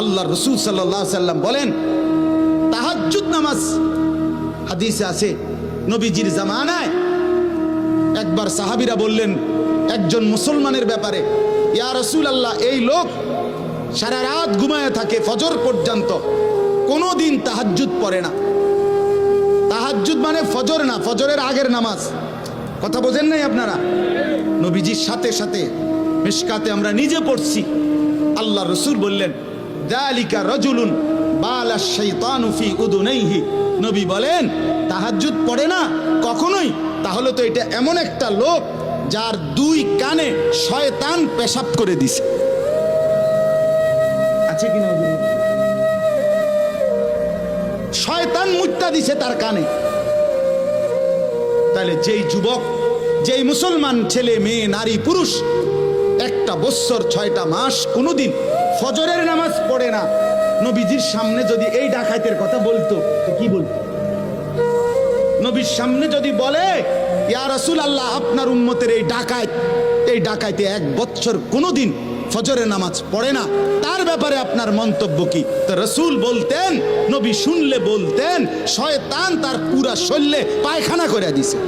আল্লাহ রসুল সাল্লাহ সাল্লাম বলেন, তাহাজ্জুদ নামাজ। হাদিসে আছে, নবীজির জামানায় একবার সাহাবিরা বললেন, একজন মুসলমানের ব্যাপারে, ইয়া রসুল আল্লাহ এই লোক সারা রাত ঘুমায় থাকে ফজর পর্যন্ত কোনো দিন তাহাজ্জুদ পড়ে না। তাহাজ্জুদ মানে ফজর না, ফজরের আগের নামাজ। কথা বোঝেন নাই আপনারা? নবীজির সাথে সাথে মিশকাতে আমরা নিজে পড়ছি। আল্লাহ রসুল বললেন দালিকা রজুলুন বালা শাইতানু ফি উদুনাইহি। নবী বলেন তাহাজ্জুদ পড়ে না কখনোই? তাহলে তো এটা এমন একটা লোক যার দুই কানে শয়তান পেশাব করে দিছে। আছে কি না শয়তান মুত্তা দিছে তার কানে। তাহলে যেই যুবক যেই মুসলমান ছেলে মেয়ে নারী পুরুষ একটা বৎসর ছয়টা মাস কোনোদিন ফজরের নামাজ পড়ে না। নবীজির সামনে যদি এই ডাকাইতের কথা বলতো, তো কি বলতো? নবীর সামনে যদি বলে, ইয়া আল্লাহ আপনার উম্মতের এই ডাকাত এই ডাকাইতে এক বছর কোনোদিন ফজরের নামাজ পড়ে না। তার ব্যাপারে আপনার মন্তব্য কি? তো রসুল বলতেন, নবী শুনলে বলতেন, শয়তান তার পুরা শরীরে পায়খানা করে দিছে।